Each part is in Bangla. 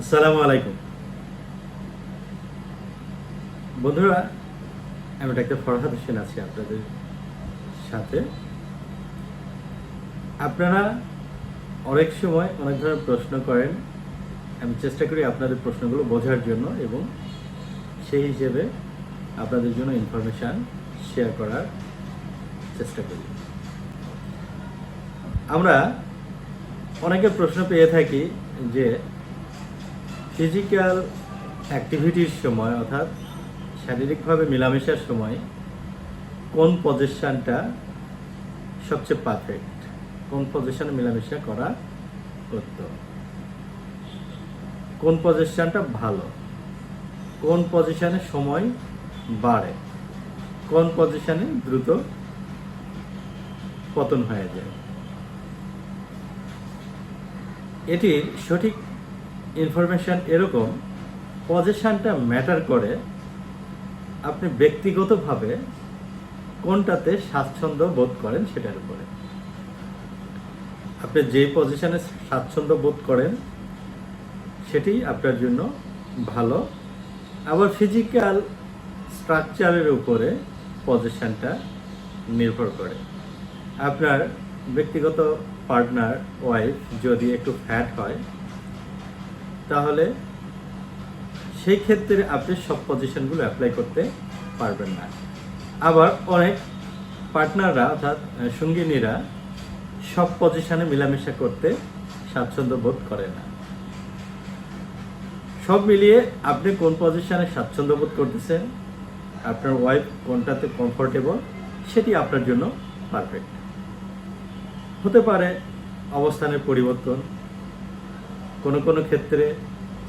আসসালামু আলাইকুম। বন্ধুরা, আমি ডাক্তার ফরহাদ হোসেন আছি আপনাদের সাথে। আপনারা অনেক সময় অনেক ধরনের প্রশ্ন করেন। আমি চেষ্টা করি আপনাদের প্রশ্নগুলো বোঝার জন্য এবং সেই হিসেবে আপনাদের জন্য ইনফরমেশান শেয়ার করার চেষ্টা করি। আমরা অনেকে প্রশ্ন পেয়ে থাকি যে ফিজিক্যাল অ্যাক্টিভিটির সময়, অর্থাৎ শারীরিকভাবে মেলামেশার সময়, কোন পজিশনটা সবচেয়ে পারফেক্ট কোন পজিশনে মেলামেশা করা উত্তম কোন পজিশনটা ভালো? কোন পজিশনে সময় বাড়ে? কোন পজিশনে দ্রুত পতন হয়ে যায়? এটির সঠিক ইনফরমেশন এরকম পজিশনটা ম্যাটার করে আপনি ব্যক্তিগতভাবে কোনটাতে স্বাচ্ছন্দ্য বোধ করেন সেটার উপরে। আপনি যে পজিশনে স্বাচ্ছন্দ্য বোধ করেন, সেটি আপনার জন্য ভালো। আবার ফিজিক্যাল স্ট্রাকচারের উপরে পজিশানটা নির্ভর করে। আপনার ব্যক্তিগত পার্টনার ওয়াইফ যদি একটু ফ্যাট হয় তাহলে সেই ক্ষেত্রে আপনি সব পজিশনগুলো অ্যাপ্লাই করতে পারবেন না। আবার অনেক পার্টনাররা অর্থাৎ সঙ্গিনীরা সব পজিশনে মেলামেশা করতে স্বাচ্ছন্দ্য বোধ করে না। সব মিলিয়ে আপনি কোন পজিশনে স্বাচ্ছন্দ্য বোধ করতেছেন, আপনার ওয়াইফ কোনটাতে কমফোর্টেবল সেটি আপনার জন্য পারফেক্ট হতে পারে অবস্থানের পরিবর্তন কোনো কোনো ক্ষেত্রে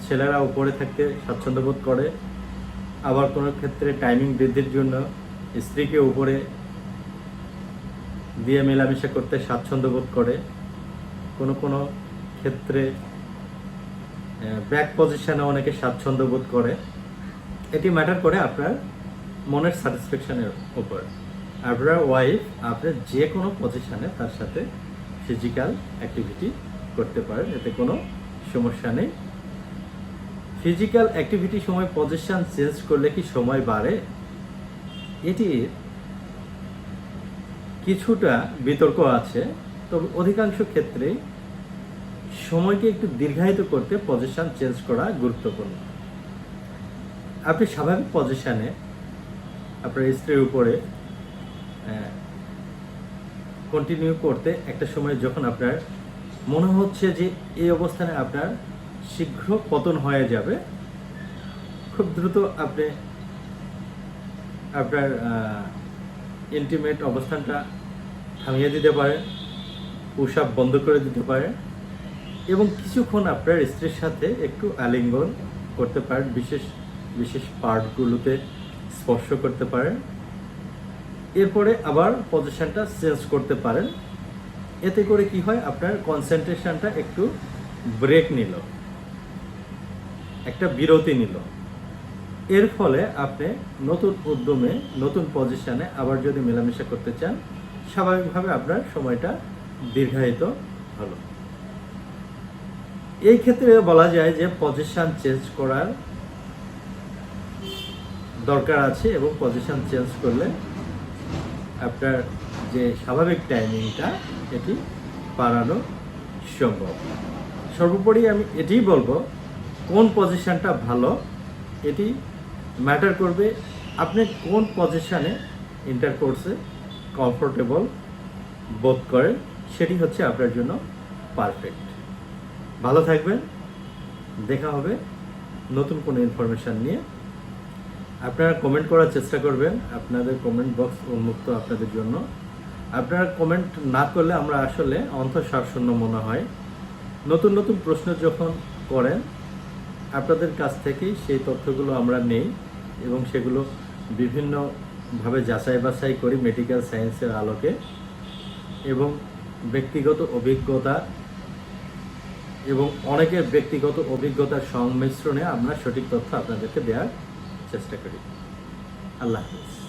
ছেলেরা উপরে থাকতে স্বাচ্ছন্দ্য বোধ করে, আবার কোনো ক্ষেত্রে টাইমিং বৃদ্ধির জন্য স্ত্রীকে উপরে দিয়ে মেলামেশা করতে স্বাচ্ছন্দ্য বোধ করে, কোনো কোনো ক্ষেত্রে ব্যাক পজিশনে অনেকে স্বাচ্ছন্দ্য বোধ করে। এটি ম্যাটার করে আপনার মনের স্যাটিসফ্যাকশনের উপর। আপনার ওয়াইফ আপনার যে কোনো পজিশনে তার সাথে ফিজিক্যাল অ্যাক্টিভিটি করতে পারেন। এতে কোনো সমস্যা নেই। ফিজিক্যাল অ্যাক্টিভিটির সময় পজিশন চেঞ্জ করলে কি সময় বাড়ে? এটির কিছুটা বিতর্ক আছে, তবে অধিকাংশ ক্ষেত্রেই সময়কে একটু দীর্ঘায়িত করতে পজিশন চেঞ্জ করা গুরুত্বপূর্ণ। আপনি স্বাভাবিক পজিশনে আপনার স্ত্রীর উপরে কন্টিনিউ করতে একটা সময় যখন আপনার মনে হচ্ছে যে এই অবস্থানে আপনার শীঘ্র পতন হয়ে যাবে। খুব দ্রুত আপনি আপনার ইন্টিমেট অবস্থানটা থামিয়ে দিতে পারেন পুষাপ বন্ধ করে দিতে পারেন এবং কিছুক্ষণ আপনার স্ত্রীর সাথে একটু আলিঙ্গন করতে পারেন, বিশেষ বিশেষ পার্টগুলোতে স্পর্শ করতে পারেন। এরপরে আবার পজিশনটা চেঞ্জ করতে পারেন। এতে করে কি হয়? আপনার কনসেন্ট্রেশনটা একটু ব্রেক নিল। একটা বিরতি নিল। এর ফলে আপনি নতুন উদ্যমে, নতুন পজিশনে আবার যদি মেলামেশা করতে চান, স্বাভাবিকভাবে আপনার সময়টা দীর্ঘায়িত হলো। এই ক্ষেত্রে বলা যায় যে পজিশন চেঞ্জ করার দরকার আছে এবং পজিশন চেঞ্জ করলে আপনার যে স্বাভাবিক টাইমিংটা এটি বাড়ানো সম্ভব। সর্বোপরি আমি এটিই বলব, কোন পজিশনটা ভালো, এটি ম্যাটার করবে আপনি কোন পজিশনে ইন্টারকোর্সে কমফোর্টেবল বোধ করেন, সেটি হচ্ছে আপনার জন্য পারফেক্ট ভালো থাকবেন, দেখা হবে নতুন কোনো ইনফরমেশান নিয়ে। আপনারা কমেন্ট করার চেষ্টা করবেন। আপনাদের কমেন্ট বক্স উন্মুক্ত আপনাদের জন্য। আপনারা কমেন্ট না করলে আমরা আসলে অন্তঃসারশূন্য মনে হয়। নতুন নতুন প্রশ্ন যখন করেন, আপনাদের কাছ থেকেই সেই তথ্যগুলো আমরা নেই এবং সেগুলো বিভিন্নভাবে যাচাই বাছাই করি মেডিকেল সায়েন্সের আলোকে এবং ব্যক্তিগত অভিজ্ঞতা এবং অনেকের ব্যক্তিগত অভিজ্ঞতার সংমিশ্রণে আমরা সঠিক তথ্য আপনাদেরকে দেওয়ার চেষ্টা করি। আল্লাহ হাফিজ।